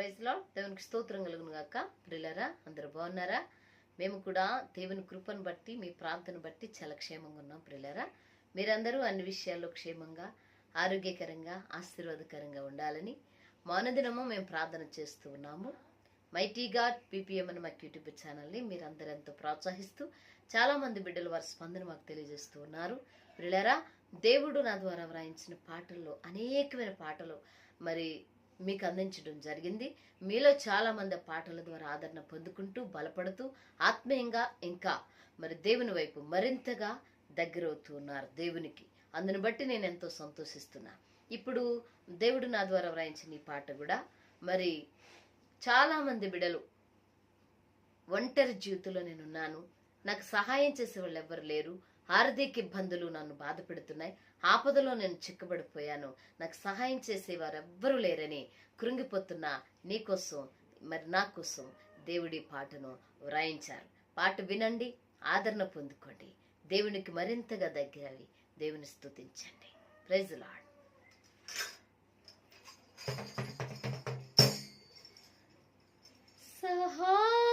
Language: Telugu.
ప్రైజ్లో దేవునికి స్తోత్రం కలుగును గాక. ప్రిలరా అందరూ బాగున్నారా? మేము కూడా దేవుని కృపను బట్టి మీ ప్రాంతను బట్టి చాలా క్షేమంగా ఉన్నాం ప్రిలరా మీరందరూ అన్ని విషయాల్లో క్షేమంగా ఆరోగ్యకరంగా ఆశీర్వాదకరంగా ఉండాలని మానదినము మేము ప్రార్థన చేస్తూ ఉన్నాము. మైటీ గాడ్ పీపీఎం అని మాకు యూట్యూబ్ ఛానల్ని మీరందరూ ఎంతో ప్రోత్సహిస్తూ చాలామంది బిడ్డలు వారి స్పందన మాకు తెలియజేస్తూ ఉన్నారు. ప్రిలరా దేవుడు నా ద్వారా వ్రాయించిన పాటల్లో అనేకమైన పాటలు మరి మీకు అందించడం జరిగింది. మీలో చాలామంది పాటల ద్వారా ఆదరణ పొందుకుంటూ బలపడుతూ ఆత్మీయంగా ఇంకా మరి దేవుని వైపు మరింతగా దగ్గరవుతూ ఉన్నారు దేవునికి. అందుని బట్టి నేను ఎంతో సంతోషిస్తున్నా. ఇప్పుడు దేవుడు నా ద్వారా వ్రాయించిన ఈ పాట కూడా మరి చాలామంది బిడలు ఒంటరి జీవితంలో నేనున్నాను. నాకు సహాయం చేసే వాళ్ళు ఎవ్వరు లేరు. ఆర్థిక ఇబ్బందులు నన్ను బాధ పెడుతున్నాయి. ఆపదలో నేను చిక్కబడిపోయాను. నాకు సహాయం చేసేవారు ఎవ్వరూ లేరని కృంగిపోతున్న నీకోసం మరి నా కోసం దేవుడి పాటను వ్రాయించారు. పాట వినండి ఆదరణ పొందుకోండి. దేవునికి మరింతగా దగ్గరవి దేవుని స్థుతించండి ప్రైజ్ సహా